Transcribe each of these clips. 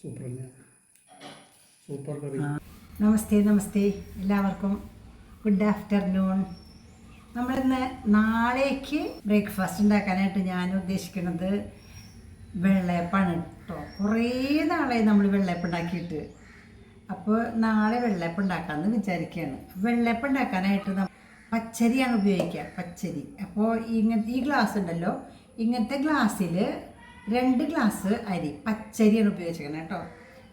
Super super നമസ്തേ നമസ്തേ. എല്ലാവർക്കും good afternoon നമ്മളിന്ന് നാളേക്ക് ബ്രേക്ക്ഫാസ്റ്റ് ഉണ്ടാക്കാനായിട്ട് ഞാൻ ഉദ്ദേശിക്കുന്നത് വെള്ളയപ്പാണ് കേട്ടോ കുറേ നാളായി നമ്മൾ വെള്ളയപ്പം ഉണ്ടാക്കിയിട്ട്. അപ്പോൾ നാളെ വെള്ളയപ്പം ഉണ്ടാക്കാമെന്ന് വിചാരിക്കുകയാണ് വെള്ളയപ്പം ഉണ്ടാക്കാനായിട്ട് നമ്മൾ പച്ചരിയാണ് ഉപയോഗിക്കുക പച്ചരി. അപ്പോൾ ഇങ്ങനത്തെ ഈ ഗ്ലാസ് ഉണ്ടല്ലോ ഇങ്ങനത്തെ ഗ്ലാസ്സിൽ രണ്ട് ഗ്ലാസ് അരി പച്ചരിയാണ് ഉപയോഗിച്ചിരിക്കുന്നത് കേട്ടോ.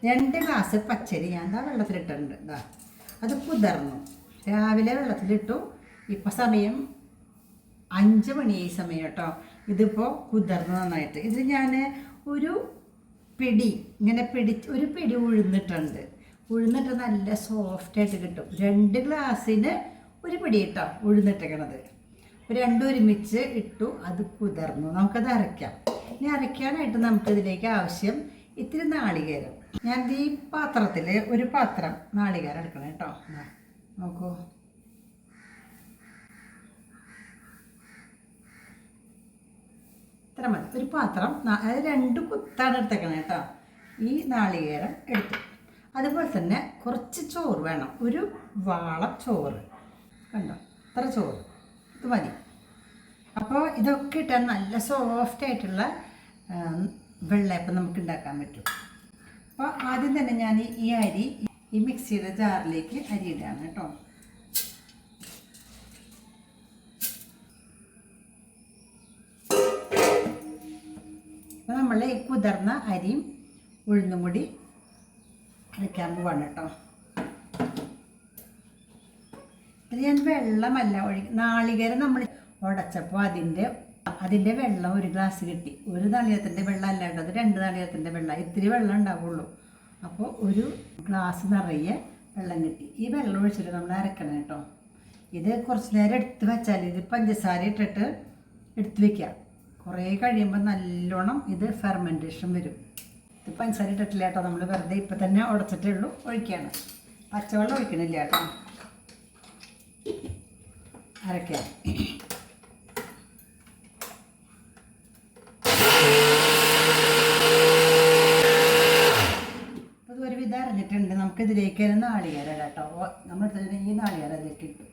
രണ്ട് ഗ്ലാസ് പച്ചരി ഞാൻ എന്താ വെള്ളത്തിലിട്ടിട്ടുണ്ട് ഇതാ അത് കുതിർന്നു. രാവിലെ വെള്ളത്തിലിട്ടു. ഇപ്പം സമയം അഞ്ച് മണി ഈ സമയം കേട്ടോ. ഇതിപ്പോൾ കുതിർന്ന് നന്നായിട്ട്. ഇതിൽ ഞാൻ ഒരു പിടി ഇങ്ങനെ പിടി ഒരു പിടി ഉഴുന്നിട്ടുണ്ട്. ഉഴുന്നിട്ട് നല്ല സോഫ്റ്റായിട്ട് കിട്ടും. രണ്ട് ഗ്ലാസ്സിന് ഒരു പിടി കേട്ടോ ഉഴുന്നിട്ടേക്കണത് രണ്ടും ഒരുമിച്ച് ഇട്ടു അത് കുതിർന്നു. നമുക്കത് അരയ്ക്കാം ഇനി അരയ്ക്കാനായിട്ട് നമുക്കിതിലേക്ക് ആവശ്യം ഇത്തിരി നാളികേരം. ഞാൻ ഈ പാത്രത്തിൽ ഒരു പാത്രം നാളികേരം എടുക്കണം കേട്ടോ. നോക്കൂ. ഇത്ര മതി. ഒരു പാത്രം അതായത് അത് രണ്ട് കുത്താണ് എടുത്തേക്കണം കേട്ടോ. ഈ നാളികേരം എടുത്തു. അതുപോലെ തന്നെ കുറച്ച് ചോറ് വേണം. ഒരു വാള ചോറ്. കണ്ടോ? ഇത്ര ചോറ്. ഇത് മതി. അപ്പോൾ ഇതൊക്കെ ഇട്ടാൽ നല്ല സോഫ്റ്റ് ആയിട്ടുള്ള വെള്ള വെള്ളയപ്പം നമുക്ക് ഉണ്ടാക്കാൻ പറ്റും. അപ്പോൾ ആദ്യം തന്നെ ഞാൻ ഈ- അരി ഈ മിക്സിയുടെ ജാറിലേക്ക് അരി ഇടാണ് കേട്ടോ. അപ്പോൾ നമ്മൾ ഈ കുതിർന്ന അരിയും ഉഴുന്നും കൂടി അരയ്ക്കാൻ പോവാണ് കേട്ടോ. ഇത് ഞാൻ വെള്ളമല്ല ഒഴി നാളികേരം നമ്മൾ ഉടച്ചപ്പോൾ അതിന്റെ അതിന്റെ വെള്ളം ഒരു ഗ്ലാസ് കിട്ടി. ഒരു തളിയത്തിന്റെ വെള്ളം അല്ല കേട്ടോ രണ്ട് തളിയത്തിന്റെ വെള്ളം. ഇത്തിരി വെള്ളം ഉണ്ടാവുള്ളൂ. അപ്പോൾ ഒരു ഗ്ലാസ് നിറയെ വെള്ളം കിട്ടി. ഈ വെള്ളം ഒഴിച്ചിട്ട് നമ്മൾ അരക്കണം കേട്ടോ. ഇത് കുറച്ച് നേരം എടുത്ത് വെച്ചാൽ ഇത് പഞ്ചസാര ഇട്ടിട്ട് എടുത്ത് വെക്കുക. കുറേ കഴിയുമ്പോൾ നല്ലോണം ഇത് ഫെർമെന്റേഷൻ വരും. ഇത് പഞ്ചസാര ഇട്ടിട്ടില്ല കേട്ടോ. നമ്മൾ വെറുതെ ഇപ്പം തന്നെ ഉടച്ചിട്ടേ ഉള്ളൂ. ഒഴിക്കുകയാണ് പച്ചവെള്ളം ഒഴിക്കണില്ല കേട്ടോ. അരയ്ക്കാം അപ്പോൾ ഇത് ഒരുവിധം അരഞ്ഞിട്ടുണ്ട് നമുക്കിതിലേക്ക് ഒരു നാളികേരം കേട്ടോ നമ്മൾ ഈ നാളികേരം അതിലേക്ക് ഇട്ടു.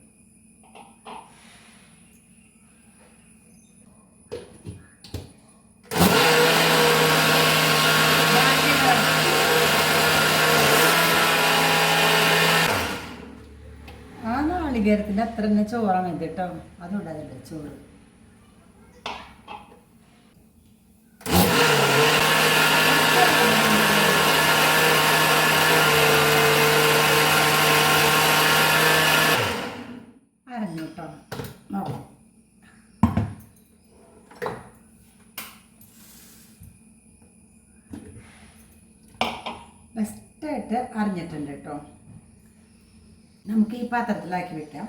ആ നാളികേരത്തിന്റെ അത്ര തന്നെ ചോറാണ് ഇത് കേട്ടോ. അതുകൊണ്ട് ചോറ് അരഞ്ഞു കേട്ടോ നോക്കാം അരിഞ്ഞിട്ടുണ്ട് കേട്ടോ. നമുക്ക് ഈ പാത്രത്തിലാക്കി വെക്കാം.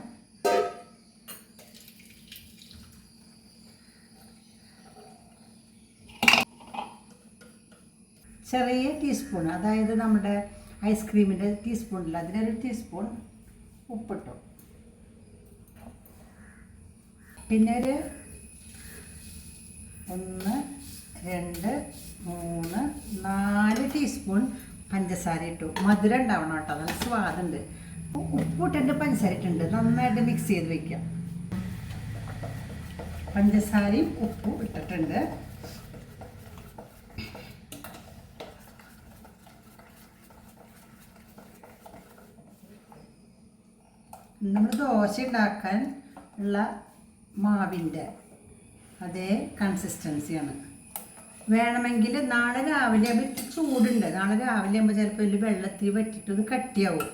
ചെറിയ ടീസ്പൂൺ അതായത് നമ്മുടെ ഐസ്ക്രീമിന്റെ ടീസ്പൂണിൽ അതിനൊരു ടീസ്പൂൺ ഉപ്പിട്ടു. പിന്നെ ഒരു ഒന്ന് രണ്ട് മൂന്ന് നാല് ടീസ്പൂൺ പഞ്ചസാര ഇട്ടു. മധുരം ഉണ്ടാവണം കേട്ടോ. നല്ല സ്വാദുണ്ട് ഉപ്പിട്ടിട്ട് പഞ്ചസാര ഇട്ടുണ്ട് നന്നായിട്ട് മിക്സ് ചെയ്ത് വെക്കാം പഞ്ചസാരയും ഉപ്പും ഇട്ടിട്ടുണ്ട്. നമ്മൾ ദോശ ഉണ്ടാക്കാൻ ഉള്ള മാവിന്റെ അതേ കൺസിസ്റ്റൻസിയാണ് വേണമെങ്കിൽ നാളെ രാവിലെ ആകുമ്പോൾ ഇത്തിരി ചൂടുണ്ട്. നാളെ രാവിലെ ആകുമ്പോൾ ചിലപ്പോൾ ഇതിൽ വെള്ളത്തിൽ വറ്റിട്ട് ഒന്ന് കട്ടിയാവും.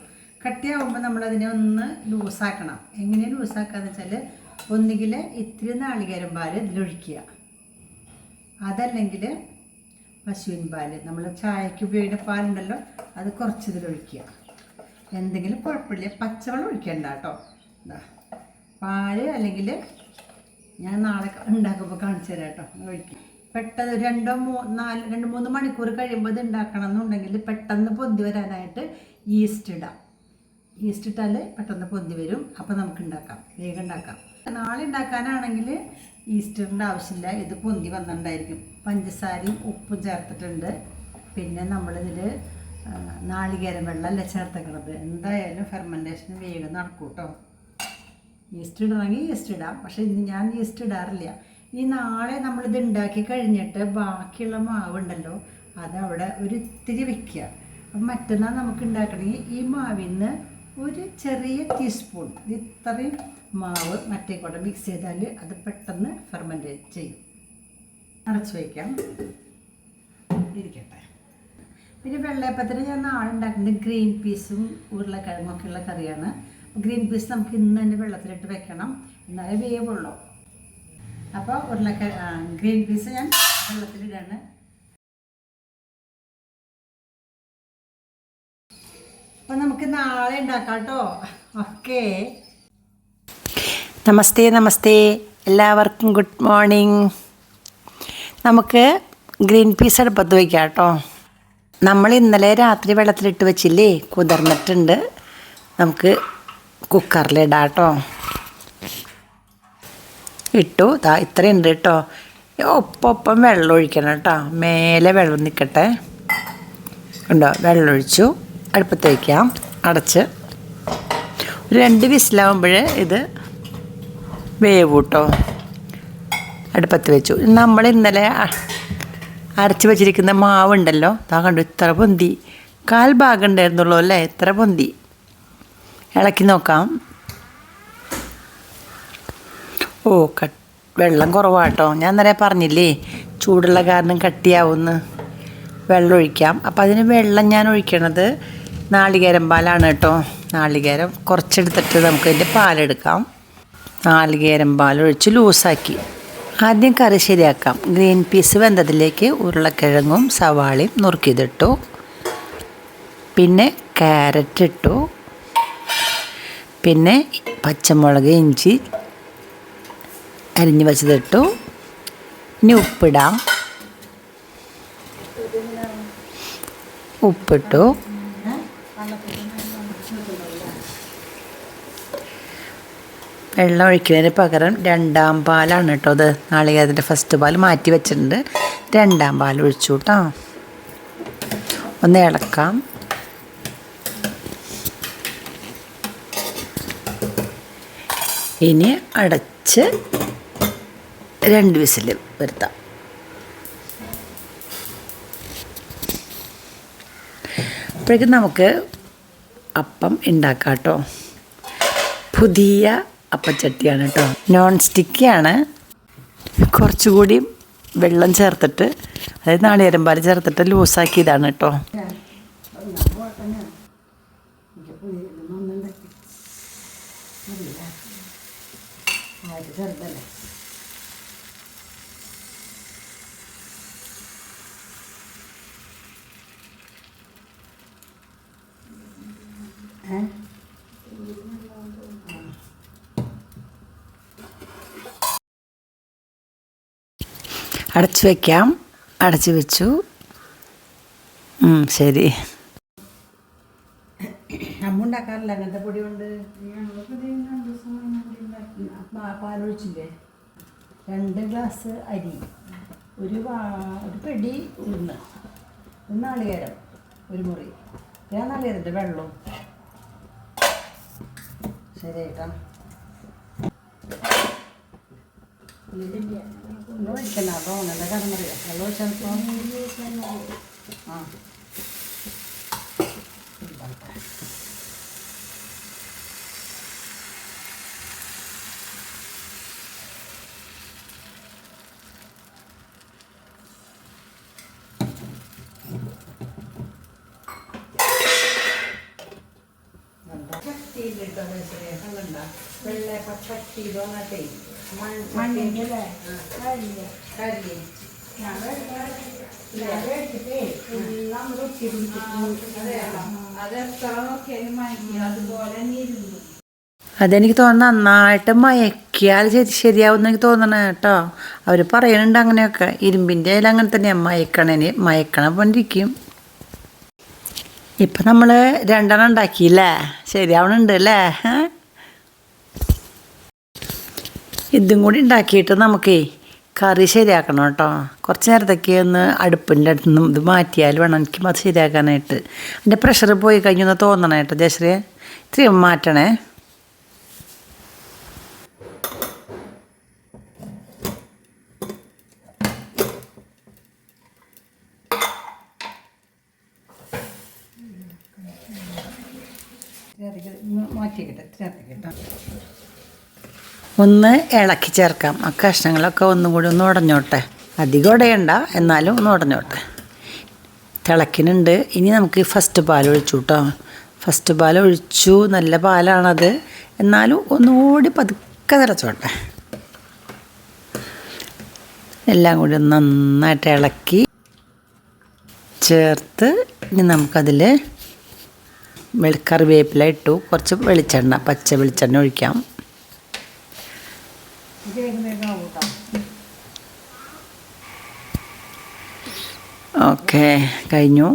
കട്ടിയാവുമ്പോൾ നമ്മളതിനെ ഒന്ന് ലൂസാക്കണം. എങ്ങനെ ലൂസാക്കാന്ന് വെച്ചാൽ ഒന്നുകിൽ ഇത്തിരി നാളികേരം പാൽ ഇതിലൊഴിക്കുക. അതല്ലെങ്കിൽ പശുവിൻ പാൽ. നമ്മൾ ചായക്ക് ഉപയോഗിക്കുന്ന പാലുണ്ടല്ലോ അത് കുറച്ച് ഇതിലൊഴിക്കുക. എന്തെങ്കിലും കുഴപ്പമില്ല. പച്ചവെള്ളം ഒഴിക്കണ്ട കേട്ടോ. എന്താ പാൽ അല്ലെങ്കിൽ ഞാൻ നാളെ ഉണ്ടാക്കുമ്പോൾ കാണിച്ചു തരാം കേട്ടോ. ഒഴിക്കും. പെട്ടെന്ന് രണ്ടോ മൂ നാല് രണ്ട് മൂന്ന് മണിക്കൂർ കഴിയുമ്പോൾ ഇത് ഉണ്ടാക്കണം എന്നുണ്ടെങ്കിൽ പെട്ടെന്ന് പൊന്തി വരാനായിട്ട് ഈസ്റ്റ് ഇടാം. ഈസ്റ്റ് ഇട്ടാൽ പെട്ടെന്ന് പൊന്തി വരും. അപ്പോൾ നമുക്ക് ഉണ്ടാക്കാം വേഗം ഉണ്ടാക്കാം നാളെ ഉണ്ടാക്കാനാണെങ്കിൽ ഈസ്റ്ററിന്റെ ആവശ്യമില്ല. ഇത് പൊന്തി വന്നിട്ടുണ്ടായിരിക്കും. പഞ്ചസാരയും ഉപ്പും ചേർത്തിട്ടുണ്ട്. പിന്നെ നമ്മളിതിൽ നാളികേരം വെള്ളമല്ല ചേർത്തേക്കണത്? എന്തായാലും ഫെർമെന്റേഷൻ വേഗം നടക്കൂട്ടോ. കേട്ടോ ഈസ്റ്റ് ഇടണമെങ്കിൽ ഈസ്റ്റ് ഇടാം. പക്ഷേ ഇന്ന് ഞാൻ ഈസ്റ്റ് ഇടാറില്ല. ഈ നാളെ നമ്മളിത് ഉണ്ടാക്കി കഴിഞ്ഞിട്ട് ബാക്കിയുള്ള മാവുണ്ടല്ലോ അത് അവിടെ ഒരു ഇത്തിരി വെക്കുക. അപ്പം മറ്റന്നാൾ നമുക്ക് ഉണ്ടാക്കണമെങ്കിൽ ഈ മാവിൽ നിന്ന് ഒരു ചെറിയ ടീസ്പൂൺ ഇത്രയും മാവ് മറ്റേ കൂടെ മിക്സ് ചെയ്താൽ അത് പെട്ടെന്ന് ഫെർമെന്റ് ചെയ്യും. അടച്ചു വയ്ക്കാം ഇരിക്കട്ടെ. പിന്നെ വെള്ളയപ്പത്തിന് ഞാൻ നാളെ ഉണ്ടാക്കുന്നത് ഗ്രീൻ പീസും ഉരുളക്കിഴങ്ങൊക്കെയുള്ള കറിയാണ്. ഗ്രീൻ പീസ് നമുക്ക് ഇന്ന് തന്നെ വെള്ളത്തിലിട്ട് വെക്കണം. എന്നാലേ വേവുള്ളൂ. അപ്പോൾ ഉരുളക്ക ഗ്രീൻ പീസ് ഞാൻ വെള്ളത്തിലിടാണ്. അപ്പോൾ നമുക്ക് നാളെ ഉണ്ടാക്കാം കേട്ടോ. ഓക്കേ. നമസ്തേ നമസ്തേ. എല്ലാവർക്കും ഗുഡ് മോർണിംഗ്. നമുക്ക് ഗ്രീൻ പീസ് അടുപ്പത്ത് വയ്ക്കാം കേട്ടോ. നമ്മൾ ഇന്നലെ രാത്രി വെള്ളത്തിലിട്ട് വെച്ചില്ലേ? കുതിർന്നിട്ടുണ്ട്. നമുക്ക് കുക്കറിലിടാം കേട്ടോ. ഇട്ടു. ദാ ഇത്രയുണ്ട് കേട്ടോ. ഒപ്പം വെള്ളം ഒഴിക്കണം കേട്ടോ. മേലെ വെള്ളം നിൽക്കട്ടെ ഉണ്ടോ? വെള്ളം ഒഴിച്ചു. അടുപ്പത്ത് വയ്ക്കാം അടച്ച്. ഒരു രണ്ട് വിസിലാവുമ്പോൾ ഇത് വേവ് കൂട്ടോ. അടുപ്പത്ത് വെച്ചു. നമ്മൾ ഇന്നലെ അരച്ച് വെച്ചിരിക്കുന്ന മാവുണ്ടല്ലോ. താ കണ്ടു ഇത്ര പൊന്തി. കാൽ ഭാഗം ഉണ്ടായിരുന്നുള്ളൂ അല്ലേ? ഇത്ര പൊന്തി. ഇളക്കി നോക്കാം. ഓ വെള്ളം കുറവാട്ടോ. ഞാൻ നേരെ പറഞ്ഞില്ലേ ചൂടുള്ള കാരണം കട്ടിയാവുമെന്ന് വെള്ളം ഒഴിക്കാം. അപ്പോൾ അതിന് വെള്ളം ഞാൻ ഒഴിക്കണത് നാളികേരം പാലാണ് കേട്ടോ. നാളികേരം കുറച്ചെടുത്തിട്ട് നമുക്ക് അതിന്റെ പാലെടുക്കാം. നാളികേരം പാലൊഴിച്ച് ലൂസാക്കി. ആദ്യം കറി ശരിയാക്കാം. ഗ്രീൻ പീസ് വെന്തതിലേക്ക് ഉരുളക്കിഴങ്ങും സവാളയും നുറുക്കിയതിട്ടു. പിന്നെ ക്യാരറ്റ് ഇട്ടു പിന്നെ പച്ചമുളക് ഇഞ്ചി അരിഞ്ഞ് വെച്ചതിട്ടു ഇനി ഉപ്പിടാം. ഉപ്പിട്ടു. വെള്ളം ഒഴിക്കുന്നതിന് പകരം രണ്ടാം പാലാണ് കേട്ടോ അത്. നാളികേരത്തിന്റെ ഫസ്റ്റ് പാൽ മാറ്റി വെച്ചിട്ടുണ്ട്. രണ്ടാം പാൽ ഒഴിച്ചു കേട്ടോ. ഒന്ന് ഇളക്കാം. ഇനി അടച്ച് രണ്ട് വിസിൽ വരുത്താം. അപ്പോഴേക്കും നമുക്ക് അപ്പം ഉണ്ടാക്കാം കേട്ടോ. പുതിയ അപ്പച്ചട്ടിയാണ് കേട്ടോ. നോൺ സ്റ്റിക്കാണ് കുറച്ചുകൂടി വെള്ളം ചേർത്തിട്ട് അതായത് നാളികേരം പാൽ ചേർത്തിട്ട് ലൂസാക്കിയതാണ് കേട്ടോ. അടച്ചു വയ്ക്കാം അടച്ചു വെച്ചു. ശരി. അമ്മുണ്ടാക്കാറില്ല. അങ്ങനത്തെ പൊടി കൊണ്ട് പാലൊഴിച്ചില്ലേ? രണ്ട് ഗ്ലാസ് അരി. ഒരു ഒരു പെടി ഉഴുന്ന്. ഒരു നാളികേരം. ഒരു മുറി. ഞാൻ നാളികേരന്റെ വെള്ളം ശരി കേട്ടോ ഒന്ന് ഒഴിക്കണ്ട അപ്പോൾ ഓണന്റെ കാരണം അറിയാം വെള്ളം അതെനിക്ക് തോന്നുന്നു നന്നായിട്ട് മയക്കിയാൽ ശരി ശരിയാവുമെന്ന് എനിക്ക് തോന്നണ കേട്ടോ. അവർ പറയുന്നുണ്ട് അങ്ങനെയൊക്കെ. ഇരുമ്പിന്റെ അതിൽ അങ്ങനെ തന്നെ മയക്കണേന് മയക്കണ പോണ്ടിരിക്കും ഇപ്പം നമ്മൾ രണ്ടെണ്ണം ഉണ്ടാക്കിയില്ലേ? ശരിയാവണുണ്ട് അല്ലേ? ഇതും കൂടി ഉണ്ടാക്കിയിട്ട് നമുക്കേ കറി ശരിയാക്കണം കേട്ടോ. കുറച്ച് നേരത്തേക്ക് ഒന്ന് അടുപ്പിന്റെ അടുത്ത് നിന്നും ഇത് മാറ്റിയാൽ വേണം എനിക്ക് അത് ശരിയാക്കാനായിട്ട്. എന്റെ പ്രഷർ പോയി കഴിഞ്ഞൊന്ന് തോന്നണേട്ടോ ജയശ്രീ ഇത്രയും മാറ്റണേ. ഒന്ന് ഇളക്കി ചേർക്കാം. ആ കഷ്ണങ്ങളൊക്കെ ഒന്നും കൂടി ഒന്ന് ഉടഞ്ഞോട്ടെ. അധികം ഉടയണ്ട എന്നാലും ഒന്ന് ഉടഞ്ഞോട്ടെ. തിളക്കിനുണ്ട് ഇനി നമുക്ക് ഫസ്റ്റ് പാൽ ഒഴിച്ചു കേട്ടോ ഫസ്റ്റ് പാൽ ഒഴിച്ചു. നല്ല പാലാണത്. എന്നാലും ഒന്നുകൂടി പതുക്കെ തിളച്ചോട്ടെ. എല്ലാം കൂടി നന്നായിട്ട് ഇളക്കി ചേർത്ത് ഇനി നമുക്കതിൽ കറിവേപ്പില ഇട്ടു. കുറച്ച് വെളിച്ചെണ്ണ പച്ച വെളിച്ചെണ്ണ ഒഴിക്കാം ഇത് വേഗം വേഗം ആവും കേട്ടോ ഓക്കെ കഴിഞ്ഞു.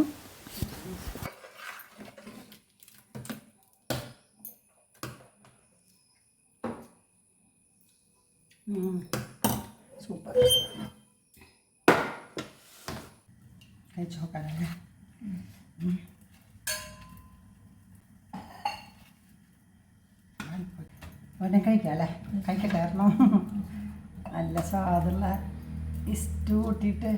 ഒരെണ്ണം കഴിക്കാം അല്ലേ? കഴിക്കട്ടെ കാരണം നല്ല സ്വാദുള്ള ഇസ്റ്റു കൂട്ടിയിട്ട്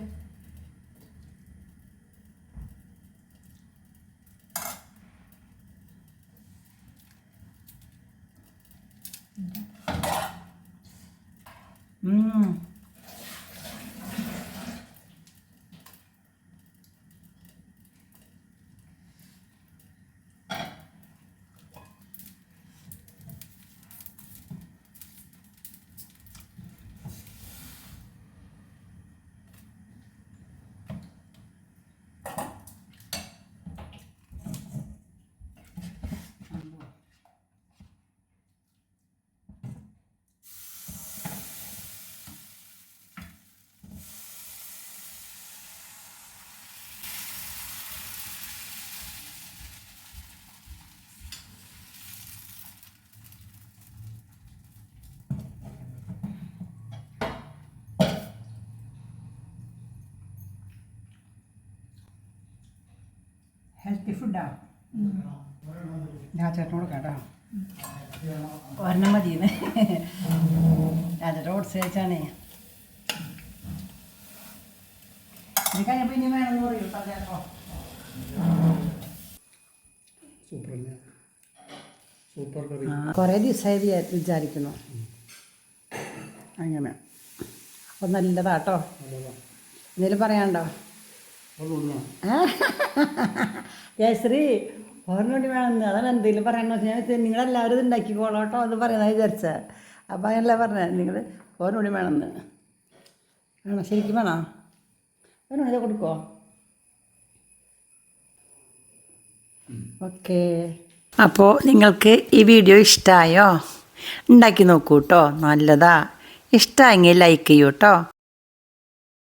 ഫുഡാണ് ഞാൻ ചേട്ടനോട് കേട്ടോ. ഒരെണ്ണം മതിയെന്ന്. ഞാൻ ചേട്ടൻ ഓട്സ് കഴിച്ചാണേ. ഇത് കഴിഞ്ഞപ്പോൾ ഇനി വേണമെന്ന് പറയൂ കേട്ടോ ചേട്ടോ. സൂപ്പർ തന്നെ സൂപ്പർ കറി. കുറേ ദിവസമായി വിചാ- വിചാരിക്കുന്നു. അങ്ങനെ. അപ്പം നല്ലതാട്ടോ. നല്ലതാ. എന്തെങ്കിലും പറയാനുണ്ടോ? കൊള്ളാം ജയശ്രീ ഓർമ്മ വേണമെന്ന് അതാണ് എന്തെങ്കിലും പറയണമെന്ന് വെച്ചാൽ നിങ്ങളെല്ലാവരും ഇത് ഉണ്ടാക്കിക്കോളോട്ടോ അത് പറയുന്നത് വിചാരിച്ച. അപ്പം അങ്ങനെയല്ല പറഞ്ഞത് നിങ്ങൾ ഓർമ്മ വേണമെന്ന് വേണോ? ശരിക്കും വേണോ? വേണോ? ഇത് കൊടുക്കോ ഓക്കേ. അപ്പോൾ നിങ്ങൾക്ക് ഈ വീഡിയോ ഇഷ്ടമായോ ഉണ്ടാക്കി നോക്കൂ കേട്ടോ നല്ലതാ. ഇഷ്ടമായെങ്കിൽ ലൈക്ക് ചെയ്യൂ കേട്ടോ.